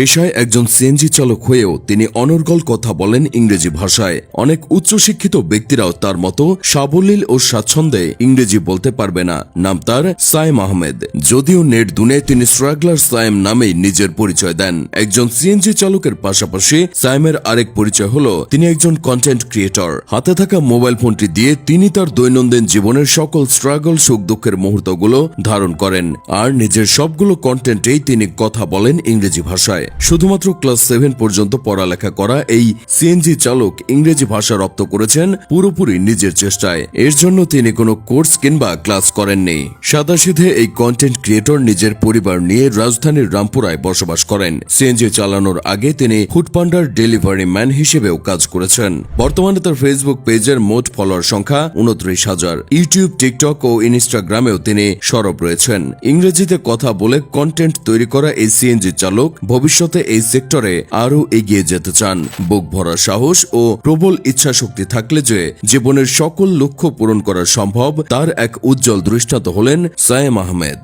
পেশায় একজন সিএনজি চালক হয়েও তিনি অনর্গল কথা বলেন ইংরেজি ভাষায়। অনেক উচ্চশিক্ষিত ব্যক্তিরাও তার মতো সাবলীল ও স্বাচ্ছন্দ্যে ইংরেজি বলতে পারবে না। নাম তার সাইম আহমেদ। যদিও নেট দুনে তিনি স্ট্রাগলার সাইম নামেই নিজের পরিচয় দেন। একজন সিএনজি চালকের পাশাপাশি সাইমের আরেক পরিচয় হল, তিনি একজন কন্টেন্ট ক্রিয়েটর হাতে থাকা মোবাইল ফোনটি দিয়ে তিনি তার দৈনন্দিন জীবনের সকল স্ট্রাগল, সুখ দুঃখের মুহূর্তগুলো ধারণ করেন। আর নিজের সবগুলো কন্টেন্টেই তিনি কথা বলেন ইংরেজি ভাষায়। শুধুমাত্র ক্লাস সেভেন পর্যন্ত পড়ালেখা করা এই সিএনজি চালক ইংরেজি ভাষা রপ্ত করেছেন পুরোপুরি নিজের চেষ্টায়। এর জন্য তিনি কোনো কোর্স কিংবা ক্লাস করেননি। সাদাসিধে এই কন্টেন্ট ক্রিয়েটর নিজের পরিবার নিয়ে রাজধানীর রামপুরায় বসবাস করেন। সিএনজি চালানোর আগে তিনি ফুডপান্ডার ডেলিভারি ম্যান হিসেবেও কাজ করেছেন। বর্তমানে তার ফেসবুক পেজের মোট ফলোয়ার সংখ্যা উনত্রিশ হাজার। ইউটিউব টিকটক ও ইনস্টাগ্রামেও তিনি সরব রয়েছেন। ইংরেজিতে কথা বলে কন্টেন্ট তৈরি করা এই সিএনজি চালক ভবিষ্যতে এই সেক্টরে আরও এগিয়ে যেতে চান। বুক ভরা সাহস ও প্রবল ইচ্ছা শক্তি থাকলে যে জীবনের সকল লক্ষ্য পূরণ করা সম্ভব, তার এক উজ্জ্বল দৃষ্টান্ত হলেন সায়েম আহমেদ।